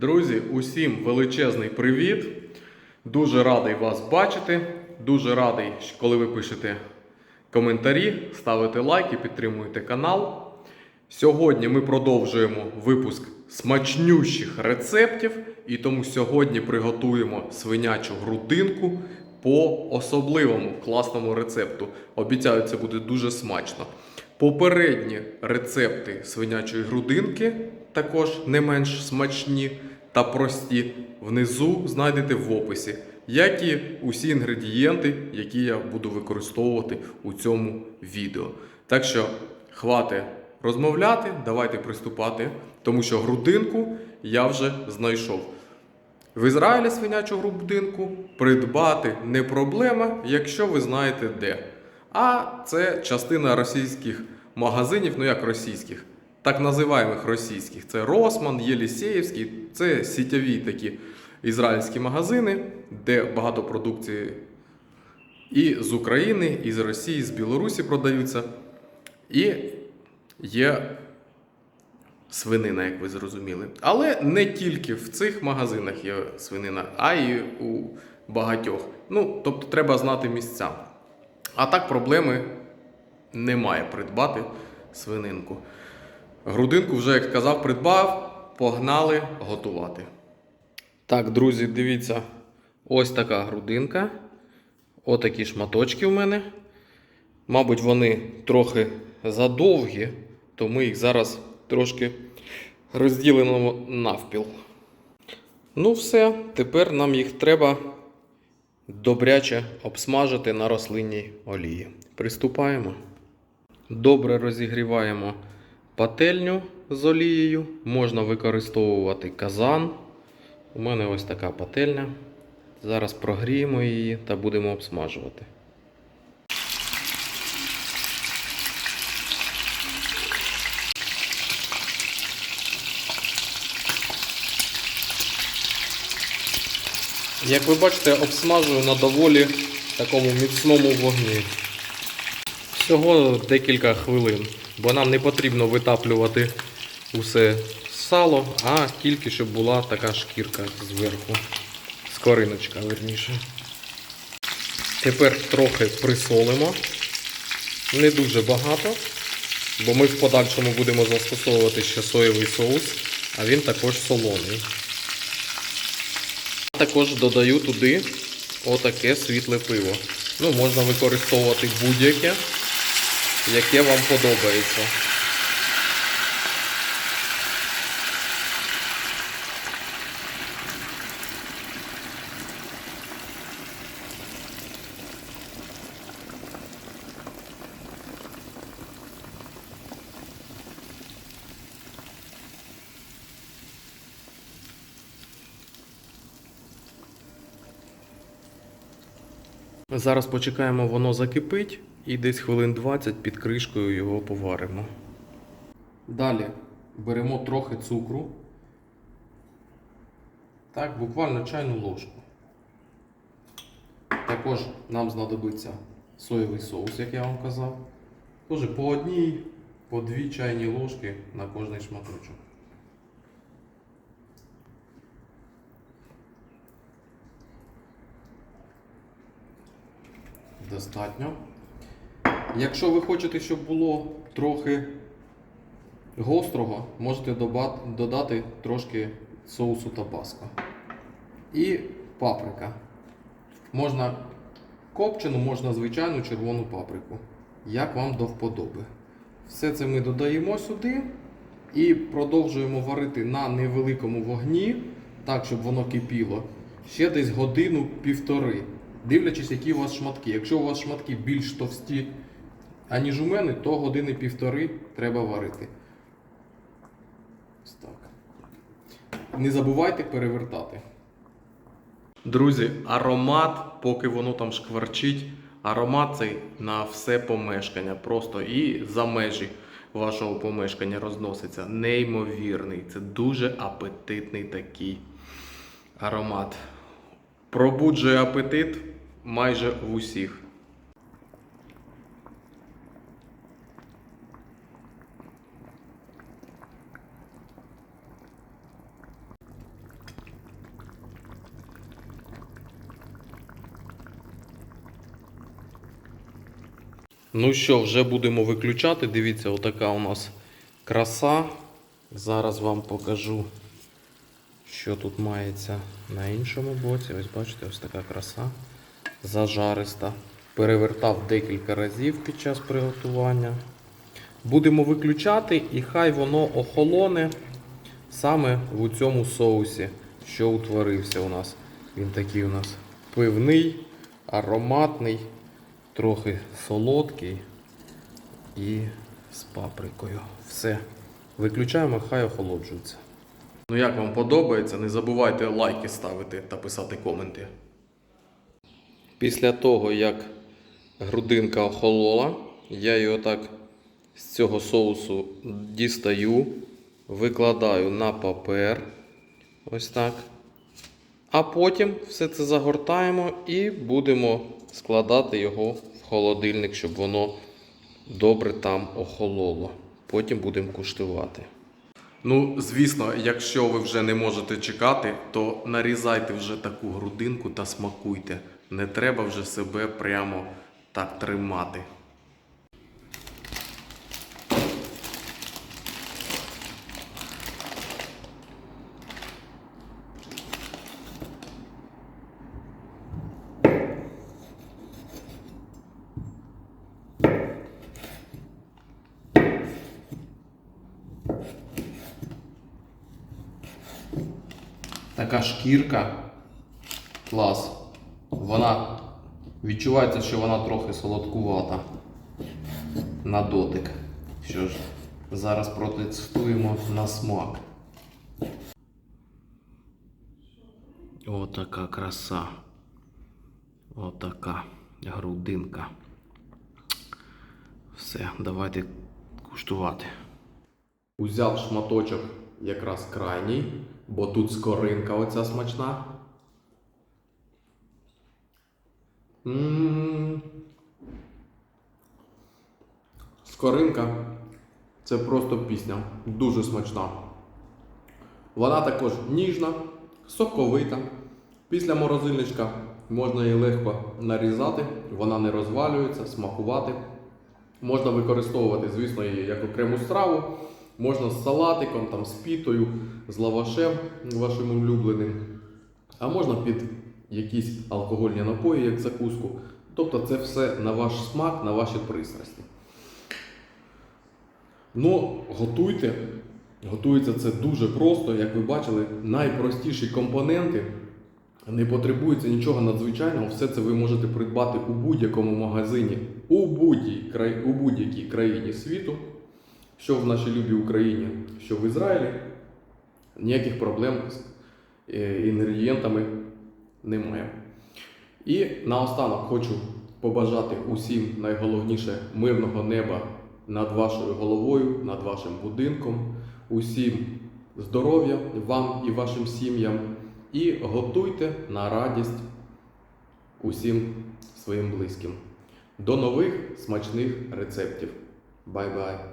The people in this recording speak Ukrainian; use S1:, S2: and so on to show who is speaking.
S1: Друзі, усім величезний привіт. Дуже радий вас бачити. Дуже радий, коли ви пишете коментарі, ставите лайки, підтримуєте канал. Сьогодні ми продовжуємо випуск смачнющих рецептів, і тому сьогодні приготуємо свинячу грудинку по особливому класному рецепту. Обіцяю, це буде дуже смачно. Попередні рецепти свинячої грудинки також не менш смачні та прості. Внизу знайдете в описі, як і усі інгредієнти, які я буду використовувати у цьому відео. Так що хвати розмовляти, давайте приступати, тому що грудинку я вже знайшов. В Ізраїлі свинячу грудинку придбати не проблема, якщо ви знаєте де. А це частина російських магазинів, ну як російських, так називаємих російських. Це Росман, Єлісєєвський, це сітєві такі ізраїльські магазини, де багато продукції і з України, і з Росії, і з Білорусі продаються. І є свинина, як ви зрозуміли. Але не тільки в цих магазинах є свинина, а й у багатьох. Ну, тобто треба знати місця. А так проблеми немає придбати свининку. Грудинку вже, як сказав, придбав, погнали готувати. Так, друзі, дивіться, ось така грудинка. Отакі шматочки в мене. Мабуть, вони трохи задовгі, то ми їх зараз трошки розділимо навпіл. Ну, все, тепер нам їх треба добряче обсмажити на рослинній олії. Приступаємо. Добре розігріваємо пательню з олією. Можна використовувати казан. У мене ось така пательня. Зараз прогріємо її та будемо обсмажувати. Як ви бачите, обсмажую на доволі такому міцному вогні. Всього декілька хвилин, бо нам не потрібно витаплювати усе сало, а тільки щоб була така шкірка зверху. Скориночка, верніше. Тепер трохи присолимо. Не дуже багато, бо ми в подальшому будемо застосовувати ще соєвий соус, а він також солоний. Також додаю туди отаке світле пиво. Ну, можна використовувати будь-яке, яке вам подобається. Зараз почекаємо, воно закипить і десь хвилин 20 під кришкою його поваримо. Далі беремо трохи цукру. Так, буквально чайну ложку. Також нам знадобиться соєвий соус, як я вам казав. Тоже по одній, по дві чайні ложки на кожний шматочок. Достатньо. Якщо ви хочете, щоб було трохи гострого, можете додати трошки соусу табаско. І паприка. Можна копчену, можна звичайну червону паприку. Як вам до вподоби. Все це ми додаємо сюди і продовжуємо варити на невеликому вогні, так, щоб воно кипіло, ще десь годину-півтори. Дивлячись, які у вас шматки. Якщо у вас шматки більш товсті, аніж у мене, то години півтори треба варити. Не забувайте перевертати. Друзі, аромат, поки воно там шкварчить, аромат цей на все помешкання. Просто і за межі вашого помешкання розноситься. Неймовірний. Це дуже апетитний такий аромат. Пробуджує апетит майже в усіх. Ну що, вже будемо виключати. Дивіться, отака у нас краса. Зараз вам покажу, що тут мається на іншому боці. Ось бачите, ось така краса. Зажариста. Перевертав декілька разів під час приготування. Будемо виключати і хай воно охолоне саме в цьому соусі, що утворився у нас. Він такий у нас пивний, ароматний, трохи солодкий і з паприкою. Все. Виключаємо, хай охолоджується. Ну як вам подобається, не забувайте лайки ставити та писати коменти. Після того, як грудинка охолола, я її отак з цього соусу дістаю, викладаю на папер. Ось так. А потім все це загортаємо і будемо складати його в холодильник, щоб воно добре там охололо. Потім будемо куштувати. Ну, звісно, якщо ви вже не можете чекати, то нарізайте вже таку грудинку та смакуйте. Не треба вже себе прямо так тримати. Така шкірка. Клас. Вона відчувається, що вона трохи солодкувата на дотик. Що ж, зараз протестуємо на смак. Отака краса. Отака грудинка. Все, давайте куштувати. Узяв шматочок якраз крайній, бо тут скоринка оця смачна. М. Скоринка це просто пісня, дуже смачна. Вона також ніжна, соковита. Після морозильничка можна її легко нарізати, вона не розвалюється, смакувати. Можна використовувати, звісно, її як окрему страву. Можна з салатиком, там, з пітою, з лавашем вашим улюбленим. А можна під якісь алкогольні напої, як закуску. Тобто це все на ваш смак, на ваші пристрасті. Ну, готуйте. Готується це дуже просто, як ви бачили, найпростіші компоненти. Не потребується нічого надзвичайного, все це ви можете придбати у будь-якому магазині, у будь-якій країні світу, що в нашій любій Україні, що в Ізраїлі. Ніяких проблем з е, інгредієнтами немає. І наостанок хочу побажати усім найголовніше мирного неба над вашою головою, над вашим будинком, усім здоров'я вам і вашим сім'ям. І готуйте на радість усім своїм близьким. До нових смачних рецептів. Бай-бай!